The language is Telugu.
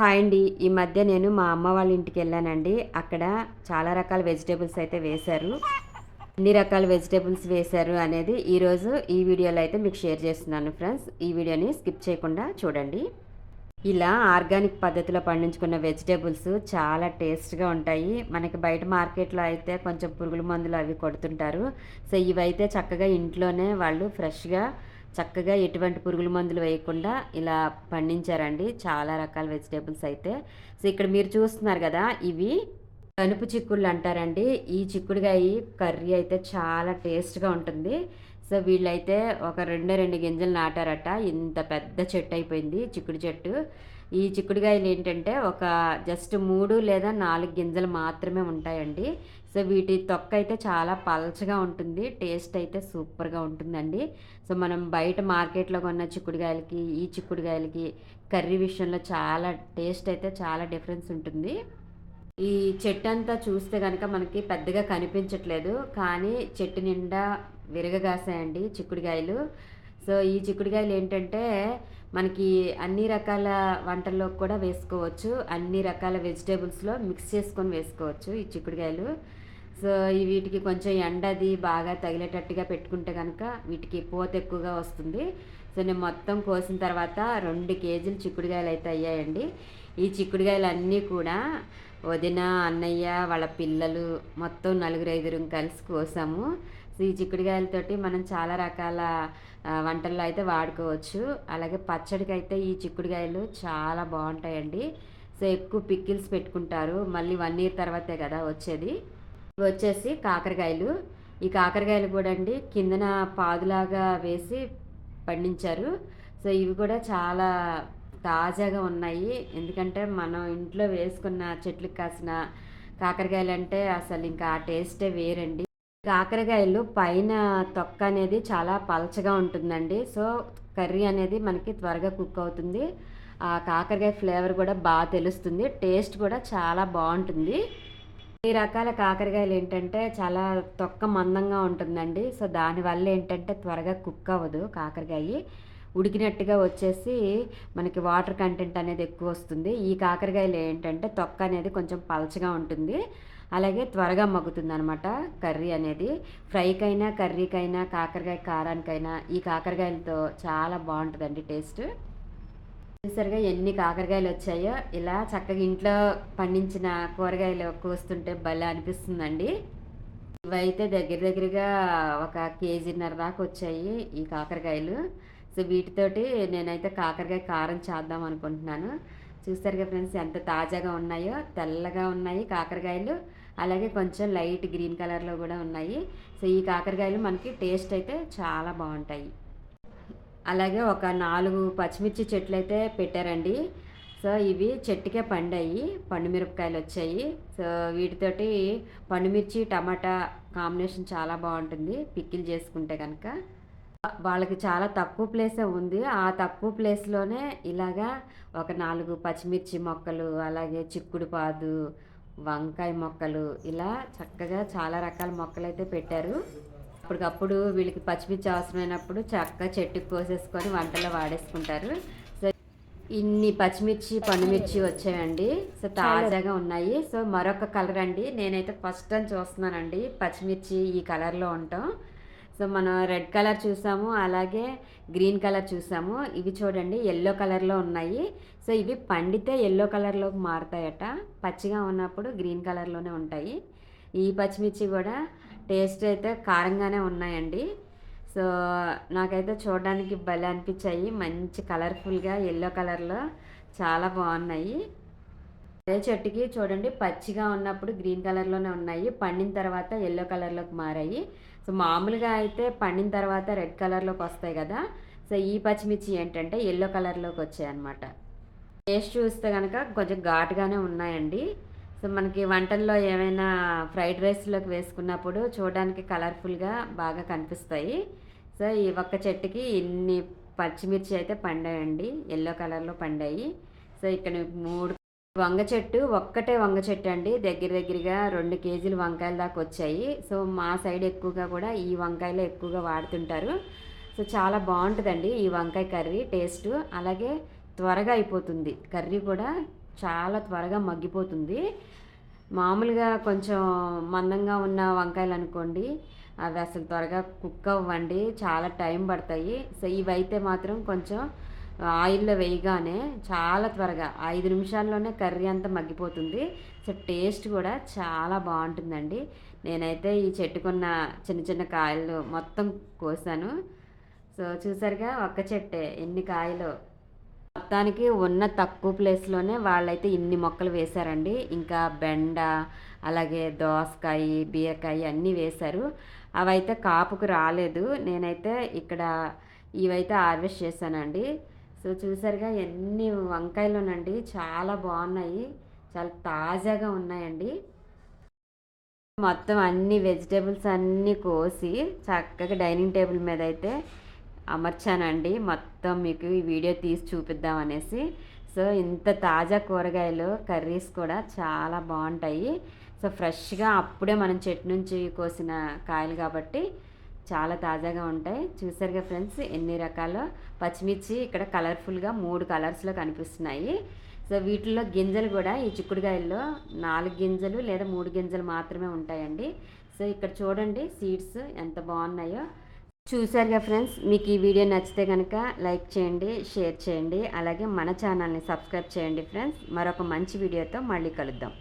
హాయ్ అండి. ఈ మధ్య నేను మా అమ్మ వాళ్ళ ఇంటికి వెళ్ళానండి. అక్కడ చాలా రకాల వెజిటేబుల్స్ అయితే వేశారు. ఎన్ని రకాల వెజిటేబుల్స్ వేశారు అనేది ఈరోజు ఈ వీడియోలో అయితే మీకు షేర్ చేస్తున్నాను ఫ్రెండ్స్. ఈ వీడియోని స్కిప్ చేయకుండా చూడండి. ఇలా ఆర్గానిక్ పద్ధతిలో పండించుకున్న వెజిటేబుల్స్ చాలా టేస్ట్గా ఉంటాయి. మనకి బయట మార్కెట్లో అయితే కొంచెం పురుగుల మందులు అవి కొడుతుంటారు. సో ఇవైతే చక్కగా ఇంట్లోనే వాళ్ళు ఫ్రెష్గా చక్కగా ఎటువంటి పురుగుల మందులు వేయకుండా ఇలా పండించారండి. చాలా రకాల వెజిటేబుల్స్ అయితే. సో ఇక్కడ మీరు చూస్తున్నారు కదా ఇవి కనుపు చిక్కుళ్ళు అంటారండి. ఈ చిక్కుడుగాయ కర్రీ అయితే చాలా టేస్ట్గా ఉంటుంది. సో వీళ్ళైతే ఒక రెండు రెండు గింజలు నాటారట. ఇంత పెద్ద చెట్టు అయిపోయింది చిక్కుడు చెట్టు. ఈ చిక్కుడుకాయలు ఏంటంటే ఒక జస్ట్ మూడు లేదా నాలుగు గింజలు మాత్రమే ఉంటాయండి. సో వీటి తొక్క అయితే చాలా పలచగా ఉంటుంది. టేస్ట్ అయితే సూపర్గా ఉంటుందండి. సో మనం బయట మార్కెట్లో కొన్న చిక్కుడుకాయలకి ఈ చిక్కుడుకాయలకి కర్రీ విషయంలో చాలా టేస్ట్ అయితే చాలా డిఫరెన్స్ ఉంటుంది. ఈ చెట్టు అంతా చూస్తే కనుక మనకి పెద్దగా కనిపించట్లేదు. కానీ చెట్టు నిండా విరగగాసాయండి చిక్కుడుకాయలు. సో ఈ చిక్కుడుకాయలు ఏంటంటే మనకి అన్ని రకాల వంటల్లో కూడా వేసుకోవచ్చు. అన్ని రకాల వెజిటేబుల్స్లో మిక్స్ చేసుకొని వేసుకోవచ్చు ఈ చిక్కుడుకాయలు. సో ఈ వీటికి కొంచెం ఎండది బాగా తగిలేటట్టుగా పెట్టుకుంటే కనుక వీటికి పూత ఎక్కువగా వస్తుంది. సో నేను మొత్తం కోసిన తర్వాత రెండు కేజీలు చిక్కుడుకాయలు అయితే అయ్యాయండి. ఈ చిక్కుడుకాయలు అన్నీ కూడా వదిన అన్నయ్య వాళ్ళ పిల్లలు మొత్తం నలుగురు ఐదుగురం కలిసి కోసాము. ఈ చిక్కుడుకాయలతోటి మనం చాలా రకాల వంటల్లో అయితే వాడుకోవచ్చు. అలాగే పచ్చడికి అయితే ఈ చిక్కుడుకాయలు చాలా బాగుంటాయండి. సో ఎక్కువ పిక్కిల్స్ పెట్టుకుంటారు. మళ్ళీ వన్ ఇయర్ తర్వాతే కదా వచ్చేది. వచ్చేసి కాకరకాయలు. ఈ కాకరకాయలు కూడా అండి కిందన పాదులాగా వేసి పండించారు. సో ఇవి కూడా చాలా తాజాగా ఉన్నాయి. ఎందుకంటే మనం ఇంట్లో వేసుకున్న చెట్లకు కాసిన కాకరకాయలు అంటే అసలు ఇంకా ఆ టేస్టే వేరండి. కాకరకాయలు పైన తొక్క అనేది చాలా పలచగా ఉంటుందండి. సో కర్రీ అనేది మనకి త్వరగా కుక్ అవుతుంది. ఆ కాకరకాయ ఫ్లేవర్ కూడా బాగా తెలుస్తుంది. టేస్ట్ కూడా చాలా బాగుంటుంది. ఈ రకాల కాకరకాయలు ఏంటంటే చాలా తొక్క మందంగా ఉంటుందండి. సో దానివల్ల ఏంటంటే త్వరగా కుక్ అవ్వదు కాకరకాయ. ఉడికినట్టుగా వచ్చేసి మనకి వాటర్ కంటెంట్ అనేది ఎక్కువ వస్తుంది. ఈ కాకరకాయలు ఏంటంటే తొక్క అనేది కొంచెం పలచగా ఉంటుంది. అలాగే త్వరగా మగ్గుతుంది అనమాట కర్రీ అనేది. ఫ్రైకైనా కర్రీకైనా కాకరకాయ కారానికైనా ఈ కాకరకాయలతో చాలా బాగుంటుందండి టేస్ట్. చూసారుగా ఎన్ని కాకరకాయలు వచ్చాయో. ఇలా చక్కగా ఇంట్లో పండించిన కూరగాయలు కోస్తుంటే భలే అనిపిస్తుందండి. ఇవైతే దగ్గర దగ్గరగా ఒక కేజీన్నర దాకా వచ్చాయి ఈ కాకరకాయలు. సో వీటితోటి నేనైతే కాకరకాయ కారం చేద్దాం అనుకుంటున్నాను. చూస్తారు ఫ్రెండ్స్ ఎంత తాజాగా ఉన్నాయో తెల్లగా ఉన్నాయి కాకరకాయలు. అలాగే కొంచెం లైట్ గ్రీన్ కలర్లో కూడా ఉన్నాయి. సో ఈ కాకరకాయలు మనకి టేస్ట్ అయితే చాలా బాగుంటాయి. అలాగే ఒక నాలుగు పచ్చిమిర్చి చెట్లు అయితే పెట్టారండి. సో ఇవి చెట్టుకే పండాయి. పండుమిరపకాయలు వచ్చాయి. సో వీటితోటి పండుమిర్చి టమాటా కాంబినేషన్ చాలా బాగుంటుంది. పిక్కిలు చేసుకుంటే కనుక వాళ్ళకి చాలా తక్కువ ప్లేసే ఉంది. ఆ తక్కువ ప్లేస్లోనే ఇలాగా ఒక నాలుగు పచ్చిమిర్చి మొక్కలు అలాగే చిక్కుడు పాదు వంకాయ మొక్కలు ఇలా చక్కగా చాలా రకాల మొక్కలు అయితే పెట్టారు. అప్పటికప్పుడు వీళ్ళకి పచ్చిమిర్చి అవసరమైనప్పుడు చక్కగా చెట్టుకు కోసేసుకొని వంటలో వాడేసుకుంటారు. సో ఇన్ని పచ్చిమిర్చి పండుమిర్చి వచ్చాయండి. సో తాజాగా ఉన్నాయి. సో మరొక కలర్ అండి. నేనైతే ఫస్ట్ టైం చూస్తున్నానండి. పచ్చిమిర్చి ఈ కలర్లో ఉంటాం. సో మనం రెడ్ కలర్ చూసాము అలాగే గ్రీన్ కలర్ చూసాము. ఇవి చూడండి ఎల్లో కలర్లో ఉన్నాయి. సో ఇవి పండితే ఎల్లో కలర్లోకి మారుతాయట. పచ్చిగా ఉన్నప్పుడు గ్రీన్ కలర్లోనే ఉంటాయి. ఈ పచ్చిమిర్చి కూడా టేస్ట్ అయితే కారంగానే ఉన్నాయండి. సో నాకైతే చూడడానికి భలే అనిపించాయి. మంచి కలర్ఫుల్గా ఎల్లో కలర్లో చాలా బాగున్నాయి. అదే చెట్టుకి చూడండి పచ్చిగా ఉన్నప్పుడు గ్రీన్ కలర్లోనే ఉన్నాయి. పండిన తర్వాత ఎల్లో కలర్లోకి మారాయి. సో మామూలుగా అయితే పండిన తర్వాత రెడ్ కలర్లోకి వస్తాయి కదా. సో ఈ పచ్చిమిర్చి ఏంటంటే ఎల్లో కలర్లోకి వచ్చాయి అనమాట టేస్ట్ చూస్తే కనుక కొంచెం ఘాటుగానే ఉన్నాయండి. సో మనకి వంటల్లో ఏమైనా ఫ్రైడ్ రైస్లోకి వేసుకున్నప్పుడు చూడడానికి కలర్ఫుల్గా బాగా కనిపిస్తాయి. సో ఈ ఒక్క చెట్టుకి ఇన్ని పచ్చిమిర్చి అయితే పండాయండి. ఎల్లో కలర్లో పండాయి. సో ఇక్కడ మూడు వంగ చెట్టు ఒక్కటే వంగ చెట్టు అండి. దగ్గర దగ్గరగా రెండు కేజీలు వంకాయల దాకా వచ్చాయి. సో మా సైడ్ ఎక్కువగా కూడా ఈ వంకాయలే ఎక్కువగా వాడుతుంటారు. సో చాలా బాగుంటుందండి ఈ వంకాయ కర్రీ టేస్ట్. అలాగే త్వరగా అయిపోతుంది. కర్రీ కూడా చాలా త్వరగా మగ్గిపోతుంది. మామూలుగా కొంచెం మందంగా ఉన్న వంకాయలు అనుకోండి అవి అసలు త్వరగా కుక్ అవ్వండి. చాలా టైం పడతాయి. సో ఇవైతే మాత్రం కొంచెం ఆయిల్లో వేయగానే చాలా త్వరగా ఐదు నిమిషాల్లోనే కర్రీ అంతా మగ్గిపోతుంది. సో టేస్ట్ కూడా చాలా బాగుంటుందండి. నేనైతే ఈ చెట్టుకున్న చిన్న చిన్న కాయలు మొత్తం కోసాను. సో చూసారుగా ఒక్క చెట్టే ఎన్ని కాయలు. మొత్తానికి ఉన్న తక్కువ ప్లేస్లోనే వాళ్ళైతే ఇన్ని మొక్కలు వేశారండి. ఇంకా బెండ అలాగే దోసకాయ బీరకాయ అన్నీ వేశారు. అవైతే కాపుకు రాలేదు. నేనైతే ఇక్కడ ఇవైతే హార్వెస్ట్ చేశానండి. సో చూసారుగా ఎన్ని వంకాయలునండి. చాలా బాగున్నాయి. చాలా తాజాగా ఉన్నాయండి. మొత్తం అన్ని వెజిటేబుల్స్ అన్నీ కోసి చక్కగా డైనింగ్ టేబుల్ మీద అయితే అమర్చానండి. మొత్తం మీకు ఈ వీడియో తీసి చూపిద్దాం అనేసి. సో ఇంత తాజా కూరగాయలు కర్రీస్ కూడా చాలా బాగుంటాయి. సో ఫ్రెష్గా అప్పుడే మనం చెట్టు నుంచి కోసిన కాయలు కాబట్టి చాలా తాజాగా ఉంటాయి. చూసారుగా ఫ్రెండ్స్ ఎన్ని రకాల పచ్చిమిర్చి ఇక్కడ కలర్ఫుల్గా మూడు కలర్స్లో కనిపిస్తున్నాయి. సో వీటిల్లో గింజలు కూడా ఈ చిక్కుడుకాయల్లో నాలుగు గింజలు లేదా మూడు గింజలు మాత్రమే ఉంటాయండి. సో ఇక్కడ చూడండి సీడ్స్ ఎంత బాగున్నాయో. చూసారుగా ఫ్రెండ్స్ మీకు ఈ వీడియో నచ్చితే కనుక లైక్ చేయండి షేర్ చేయండి. అలాగే మన ఛానల్ని సబ్స్క్రైబ్ చేయండి ఫ్రెండ్స్. మరొక మంచి వీడియోతో మళ్ళీ కలుద్దాం.